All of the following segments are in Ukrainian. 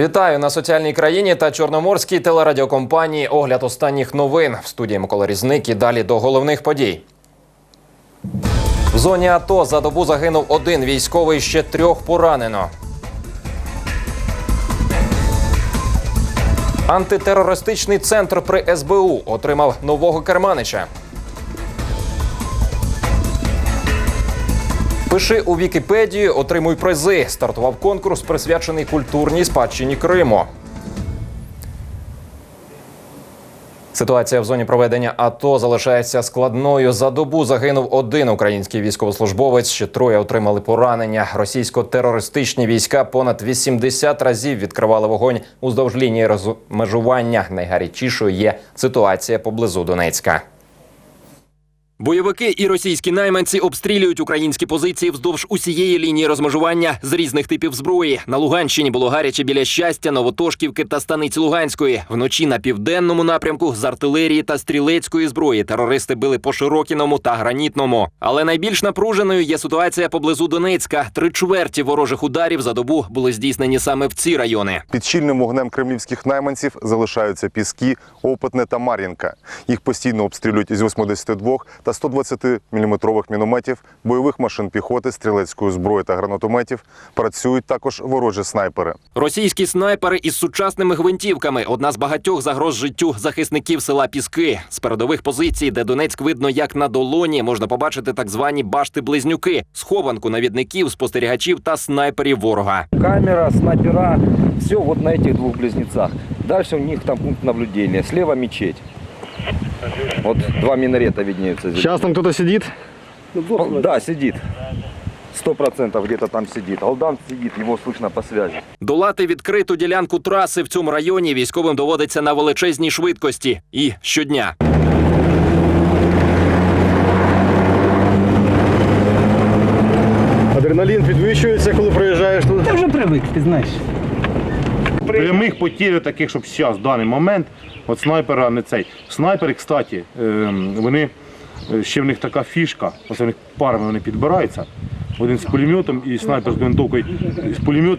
Вітаю на соціальній країні та чорноморській телерадіокомпанії. Огляд останніх новин в студії Микола Різник і далі до головних подій. В зоні АТО за добу загинув один військовий, ще трьох поранено. Антитерористичний центр при СБУ отримав нового керманича. Пиши у Вікіпедію, отримуй призи. Стартував конкурс, присвячений культурній спадщині Криму. Ситуація в зоні проведення АТО залишається складною. За добу загинув один український військовослужбовець. Ще троє отримали поранення. Російсько-терористичні війська понад 80 разів відкривали вогонь уздовж лінії розмежування. Найгарячішою є ситуація поблизу Донецька. Бойовики і російські найманці обстрілюють українські позиції вздовж усієї лінії розмежування з різних типів зброї. На Луганщині було гаряче біля щастя, Новотошківки та станиць Луганської. Вночі на південному напрямку з артилерії та стрілецької зброї терористи били по Широкіному та Гранітному. Але найбільш напруженою є ситуація поблизу Донецька. Три чверті ворожих ударів за добу були здійснені саме в ці райони. Під щільним вогнем кремлівських найманців залишаються Піски, Опитне та Мар'їнка. Їх постійно обстрілюють із 82 та 120 мм мінометів, бойових машин піхоти, стрілецької зброї та гранатометів. Працюють також ворожі снайпери. Російські снайпери із сучасними гвинтівками одна з багатьох загроз життю захисників села Піски. З передових позицій, де Донецьк видно як на долоні, можна побачити так звані башти-близнюки, схованку навідників, спостерігачів та снайперів ворога. камера, снайпера, все вот на этих двух близнецах. Дальше у них там пункт наблюдения. Слева мечеть. Вот два минарета виднеются здесь. Сейчас там кто-то сидит. О, Да, сидит. Сто процентов где-то там сидит. Алдан сидит, его слышно по связи. Долати відкриту ділянку траси в цьому районі військовим доводиться на величезній швидкості і щодня. Адреналін підвищується, коли проїжджаєш тут. Ти вже привик, ти знаєш. Прямих потір таких, щоб зараз, в даний момент, от снайпера не цей. Снайпери, кстати, ем, вони е, ще в них така фішка, ось у них парами вони підбираються. Один з пулеметом і снайпер з гвинтовкою. Пулемет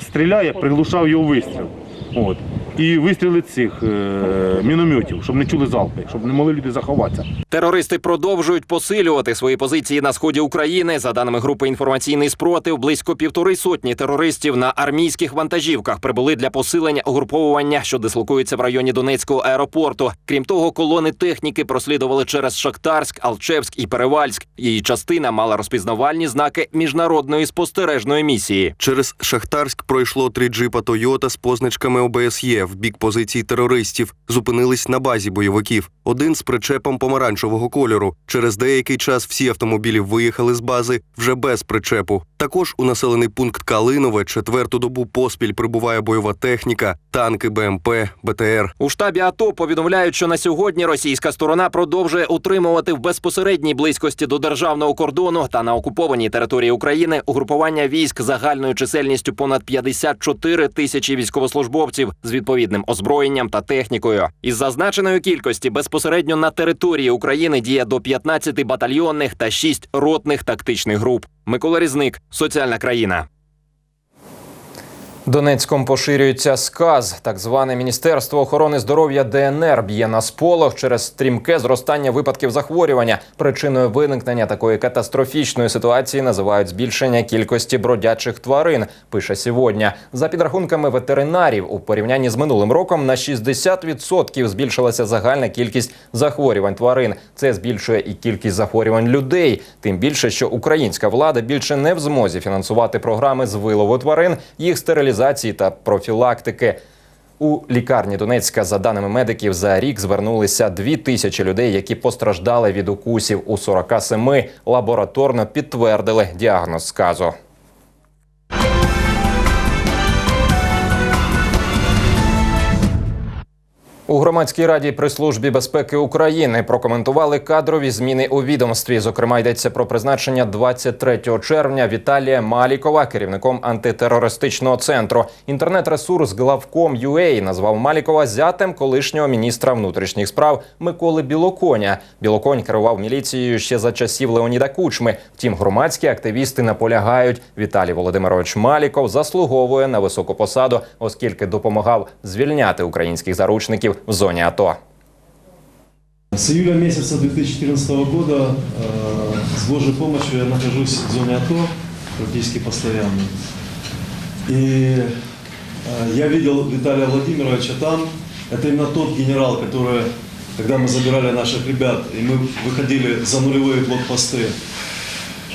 стріляє, приглушав його вистріл. От. І вистріли цих е, мінометів, щоб не чули залпи, щоб не могли люди заховатися. Терористи продовжують посилювати свої позиції на сході України. За даними групи інформаційний спротив, близько півтори сотні терористів на армійських вантажівках прибули для посилення угруповування, що дислокується в районі Донецького аеропорту. Крім того, колони техніки прослідували через Шахтарськ, Алчевськ і Перевальськ. Її частина мала розпізнавальні знаки міжнародної спостережної місії. Через Шахтарськ пройшло три джипа Тойота з позначками ОБСЄ в бік позицій терористів. Зупинились на базі бойовиків. Один з причепом помаранчевого кольору. Через деякий час всі автомобілі виїхали з бази вже без причепу. Також у населений пункт Калинове четверту добу поспіль прибуває бойова техніка, танки, БМП, БТР. У штабі АТО повідомляють, що на сьогодні російська сторона продовжує утримувати в безпосередній близькості до державного кордону та на окупованій території України угрупування військ загальною чисельністю понад 54 тисячі військовослужбовців з відповідним озброєнням та технікою. Із зазначеної кількості безпосередньо на території України діє до 15 батальйонних та 6 ротних тактичних груп. Микола Різник, соціальна країна. Донецьком поширюється сказ. Так зване Міністерство охорони здоров'я ДНР б'є на сполох через стрімке зростання випадків захворювання. Причиною виникнення такої катастрофічної ситуації називають збільшення кількості бродячих тварин. Пише сьогодні. За підрахунками ветеринарів, у порівнянні з минулим роком на 60% збільшилася загальна кількість захворювань тварин. Це збільшує і кількість захворювань людей. Тим більше, що українська влада більше не в змозі фінансувати програми з вилову тварин, їх стерилізації та профілактики. У лікарні Донецька, за даними медиків, за рік звернулися дві тисячі людей, які постраждали від укусів. У 47 лабораторно підтвердили діагноз сказу. У громадській раді при службі безпеки України прокоментували кадрові зміни у відомстві. Зокрема, йдеться про призначення 23 червня Віталія Малікова керівником антитерористичного центру. Інтернет-ресурс Главком.UA назвав Малікова зятем колишнього міністра внутрішніх справ Миколи Білоконя. Білоконь керував міліцією ще за часів Леоніда Кучми. Втім, громадські активісти наполягають. Віталій Володимирович Маліков заслуговує на високу посаду, оскільки допомагав звільняти українських заручників в зоні АТО. С июля месяца 2014 года э, с Божьей помощью я нахожусь в зоне АТО практически постоянно. И э, я видел Виталия Владимировича там. Это именно тот генерал, который, когда мы забирали наших ребят, и мы выходили за нулевые блокпосты,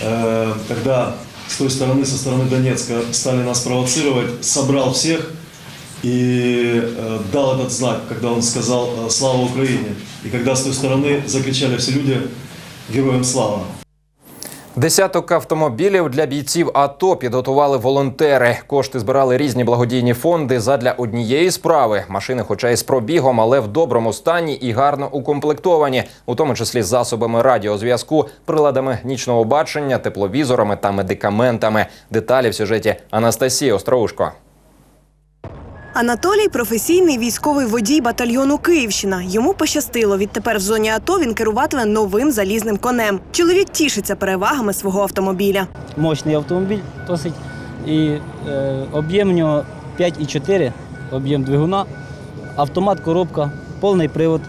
э, тогда с той стороны, со стороны Донецка, стали нас провоцировать, собрал всех и э, дал этот знак, когда он сказал э, «Слава Украине!». И когда с той стороны закричали все люди «Героям слава!». Десяток автомобілів для бійців АТО підготували волонтери. Кошти збирали різні благодійні фонди задля однієї справи. Машини, хоча й з пробігом, але в доброму стані і гарно укомплектовані, у тому числі засобами радіозв'язку, приладами нічного бачення, тепловізорами та медикаментами. Деталі в сюжеті Анастасії Остроушко. Анатолій професійний військовий водій батальйону Київщина. Йому пощастило. Відтепер в зоні АТО він керуватиме новим залізним конем. Чоловік тішиться перевагами свого автомобіля. мощний автомобіль досить. І е, об'єм у нього 5,4, об'єм двигуна, автомат, коробка, повний привод.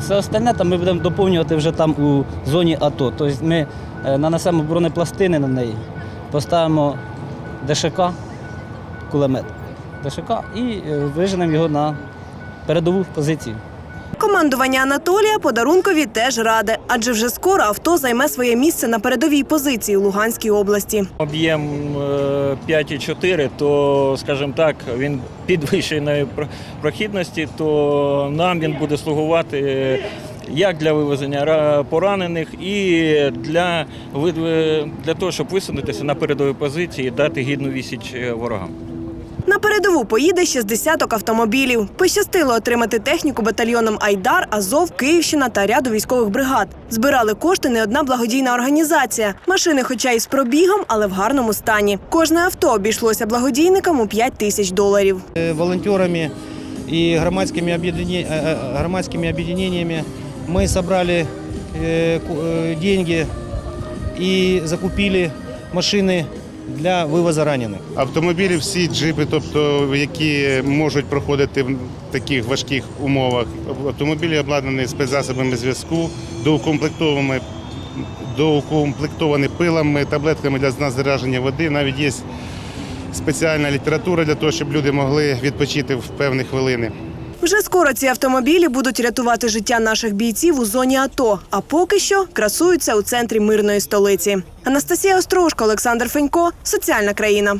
Все остальне там ми будемо доповнювати вже там у зоні АТО. Тобто ми е, нанесемо бронепластини на неї, поставимо ДШК, кулемет ДШК і е, виженемо його на передову позицію. Командування Анатолія подарункові теж раде, адже вже скоро авто займе своє місце на передовій позиції у Луганській області. Об'єм е, 5,4, то, скажімо так, він підвищеної про- прохідності, то нам він буде слугувати е, як для вивезення поранених і для, для того, щоб висунутися на передові позиції і дати гідну відсіч е, ворогам. На передову поїде ще з десяток автомобілів. Пощастило отримати техніку батальйонам Айдар, Азов, Київщина та ряду військових бригад. Збирали кошти не одна благодійна організація. Машини, хоча й з пробігом, але в гарному стані. Кожне авто обійшлося благодійникам у 5 тисяч доларів. Э, волонтерами и громадскими, объедине- э, э, громадскими объединениями мы собрали э, ку- э, деньги и закупили машины для вывоза раненых. Автомобілі, всі джипи, тобто які можуть проходити в таких важких умовах. Автомобілі обладнані спецзасобами зв'язку, доукомплектованими, доукомплектовані пилами, таблетками для зараження води. Навіть є спеціальна література для того, щоб люди могли відпочити в певні хвилини. Вже скоро ці автомобілі будуть рятувати життя наших бійців у зоні АТО. А поки що красуються у центрі мирної столиці. Анастасія Острожко, Олександр Фенько, соціальна країна.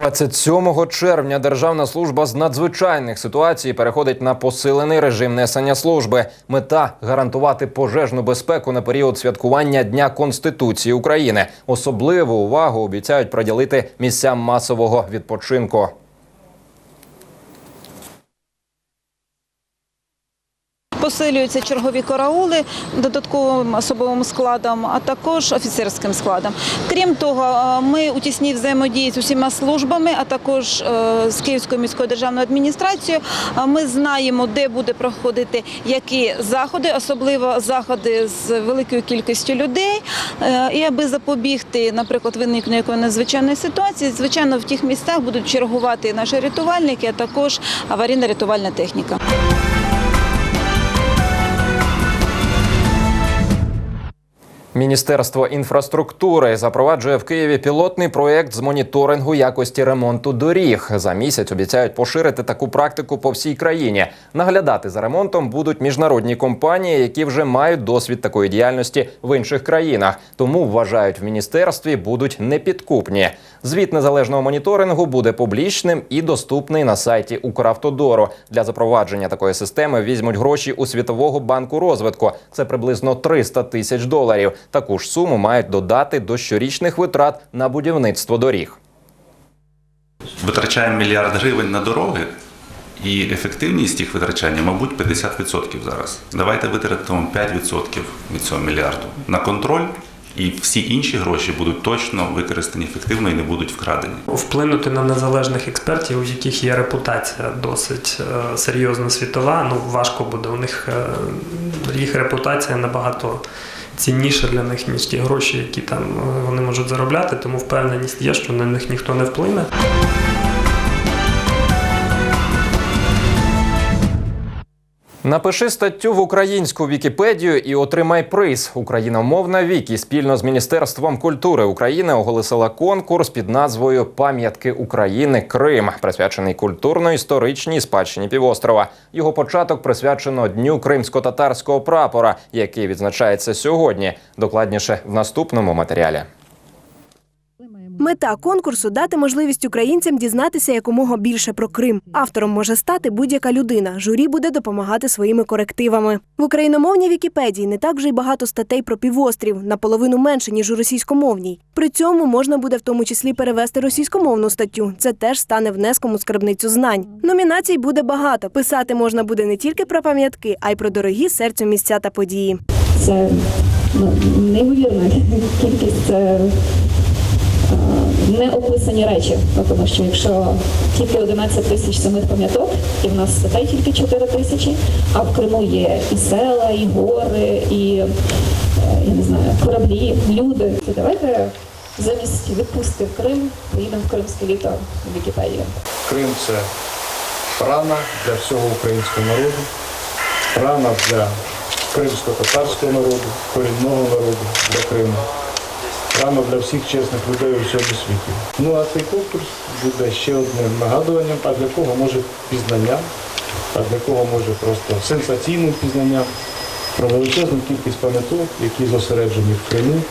27 червня Державна служба з надзвичайних ситуацій переходить на посилений режим несення служби. Мета гарантувати пожежну безпеку на період святкування Дня Конституції України. Особливу увагу обіцяють приділити місцям масового відпочинку. Посилюються чергові караули додатковим особовим складом, а також офіцерським складом. Крім того, е, ми у тісній взаємодії з усіма службами, а також е, з Київською міською державною адміністрацією. Ми знаємо, де буде проходити які заходи, особливо заходи з великою кількістю людей. Е, І аби запобігти, наприклад, виникненню якої надзвичайної ситуації, звичайно, в тих містах будуть чергувати наші рятувальники, а також аварійно-рятувальна техніка. Міністерство інфраструктури запроваджує в Києві пілотний проєкт з моніторингу якості ремонту доріг. За місяць обіцяють поширити таку практику по всій країні. Наглядати за ремонтом будуть міжнародні компанії, які вже мають досвід такої діяльності в інших країнах. Тому вважають в міністерстві будуть непідкупні. Звіт незалежного моніторингу буде публічним і доступний на сайті Укравтодору. Для запровадження такої системи візьмуть гроші у Світового банку розвитку. Це приблизно 300 тисяч доларів. Таку ж суму мають додати до щорічних витрат на будівництво доріг. витрачаємо мільярд гривень на дороги І ефективність їх витрачання, мабуть, 50% зараз. Давайте витратимо 5% від цього мільярду на контроль, і всі інші гроші будуть точно використані ефективно і не будуть вкрадені. Вплинути на незалежних експертів, у яких є репутація досить е, серйозна світова, ну важко буде. У них е, їх репутація набагато цінніша для них, ніж ті гроші, які там е, вони можуть заробляти, тому впевненість є, що на них ніхто не вплине. Напиши статтю в українську Вікіпедію і отримай приз. Україномовна Вікі спільно з Міністерством культури України оголосила конкурс під назвою Пам'ятки України Крим, присвячений культурно-історичній спадщині півострова. Його початок присвячено Дню кримсько-татарського прапора, який відзначається сьогодні. Докладніше в наступному матеріалі. Мета конкурсу дати можливість українцям дізнатися якомога більше про Крим. Автором може стати будь-яка людина. Журі буде допомагати своїми корективами. В україномовній Вікіпедії не так вже й багато статей про півострів, наполовину менше ніж у російськомовній. При цьому можна буде в тому числі перевести російськомовну статтю. Це теж стане внеском у скарбницю знань. Номінацій буде багато. Писати можна буде не тільки про пам'ятки, а й про дорогі серцю місця та події. Це ну, неймовірна кількість е, неописані речі. Ну, Тому що якщо тільки 11 тисяч самих пам'яток, і в нас статей тільки 4 тисячі, а в Криму є і села, і гори, і е, я не знаю, кораблі, люди. То давайте замість відпустки в Крим поїдемо в Кримське літо в Вікіпедію. Крим це рана для всього українського народу, рана для кримсько-татарського народу, корінного народу для Криму, рана для всіх чесних людей у всьому світі. Ну а цей конкурс буде ще одним нагадуванням, а для кого може пізнанням, а для кого може просто сенсаційним пізнанням про величезну кількість пам'яток, які зосереджені в Криму.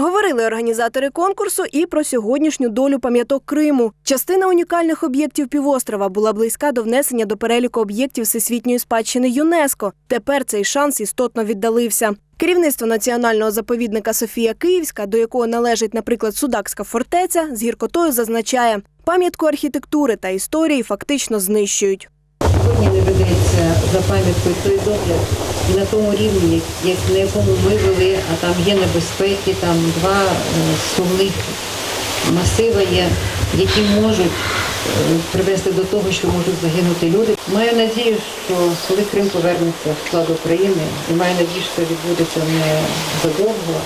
Говорили організатори конкурсу і про сьогоднішню долю пам'яток Криму. Частина унікальних об'єктів півострова була близька до внесення до переліку об'єктів всесвітньої спадщини ЮНЕСКО. Тепер цей шанс істотно віддалився. Керівництво національного заповідника Софія Київська, до якого належить, наприклад, Судакська фортеця, з гіркотою зазначає, пам'ятку архітектури та історії фактично знищують. Сьогодні не ведеться за пам'яткою той догляд на тому рівні, як на якому ми вели, а там є небезпеки, там два е, сумних масива є, які можуть е, привести до того, що можуть загинути люди. Маю надію, що коли Крим повернеться в склад України, і маю надію, що це відбудеться не задовго,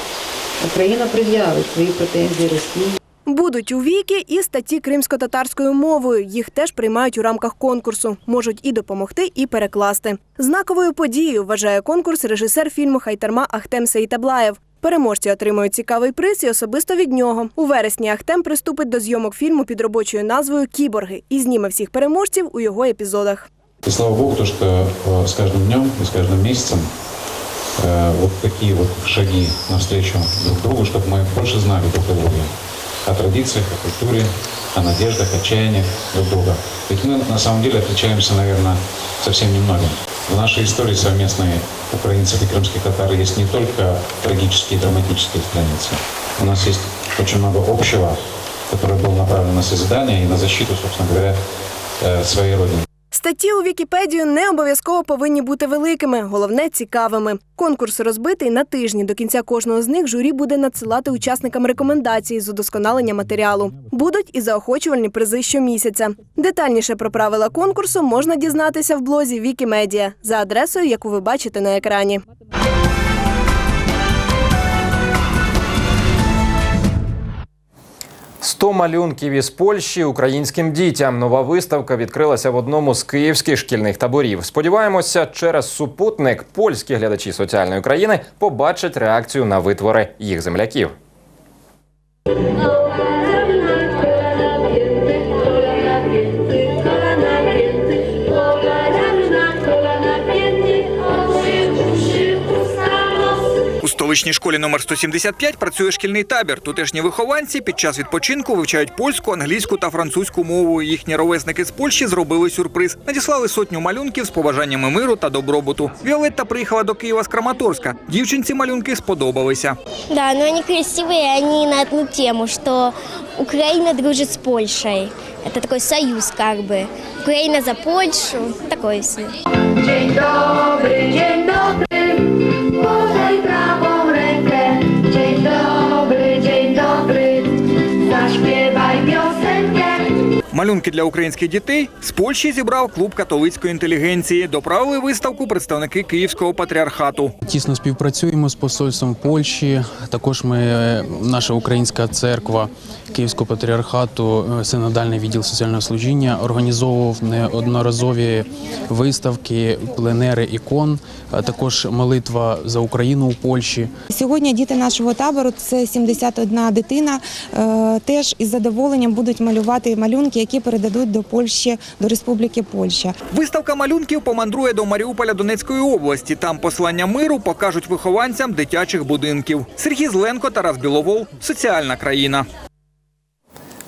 Україна пред'явить свої претензії Росії. Будуть у віки і статті кримсько-татарською мовою. Їх теж приймають у рамках конкурсу. Можуть і допомогти, і перекласти. Знаковою подією вважає конкурс режисер фільму Хайтарма Ахтем Сейтаблаєв. Переможці отримують цікавий приз і особисто від нього. У вересні Ахтем приступить до зйомок фільму під робочою назвою Кіборги і зніме всіх переможців у його епізодах. И слава Богу, то, что э, с каждым днем и с каждым месяцем э, вот такие вот шаги навстречу друг другу, чтобы мы больше знали друг о друге, о традициях, о культуре, о надеждах, отчаяниях друг друга. Ведь мы на самом деле отличаемся, наверное, совсем немногим. В нашей истории совместной украинцев и крымских татар есть не только трагические и драматические страницы. У нас есть очень много общего, которое было направлено на созидание и на защиту, собственно говоря, э, своей родины. Статті у Вікіпедію не обов'язково повинні бути великими, головне цікавими. Конкурс розбитий на тижні. До кінця кожного з них журі буде надсилати учасникам рекомендації з удосконалення матеріалу. Будуть і заохочувальні призи щомісяця. Детальніше про правила конкурсу можна дізнатися в блозі Вікімедія за адресою, яку ви бачите на екрані. «100 малюнків із Польщі українським дітям. Нова виставка відкрилася в одному з київських шкільних таборів. Сподіваємося, через супутник польські глядачі соціальної країни побачать реакцію на витвори їх земляків. У столиці музичній школі номер 175 працює шкільний табір. Тутешні вихованці під час відпочинку вивчають польську, англійську та французьку мову. Їхні ровесники з Польщі зробили сюрприз. Надіслали сотню малюнків з побажаннями миру та добробуту. Віолетта приїхала до Києва з Краматорська. Дівчинці малюнки сподобалися. Да, но они красивые, они на одну тему, что Украина дружит с Польшей. Это такой союз как бы. Украина за Польшу. Такое все. Dzień dobry, Малюнки для українських дітей з Польщі зібрав клуб католицької інтелігенції. Доправили виставку представники Київського патріархату. Тісно співпрацюємо з посольством Польщі. Також ми, е, наша українська церква Київського патріархату, е, синодальний відділ соціального служіння організовував неодноразові виставки, пленери ікон, а також молитва за Україну у Польщі. Сьогодні діти нашого табору це 71 дитина. е, Теж із задоволенням будуть малювати малюнки, які передадуть до Польщі, до Республіки Польща. Виставка малюнків помандрує до Маріуполя Донецької області. Там послання миру покажуть вихованцям дитячих будинків. Сергій Зленко, Тарас Біловол. Соціальна країна.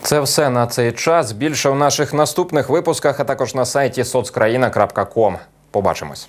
Це все на цей час. Більше в наших наступних випусках, а також на сайті соцкраїна.ком. Побачимось.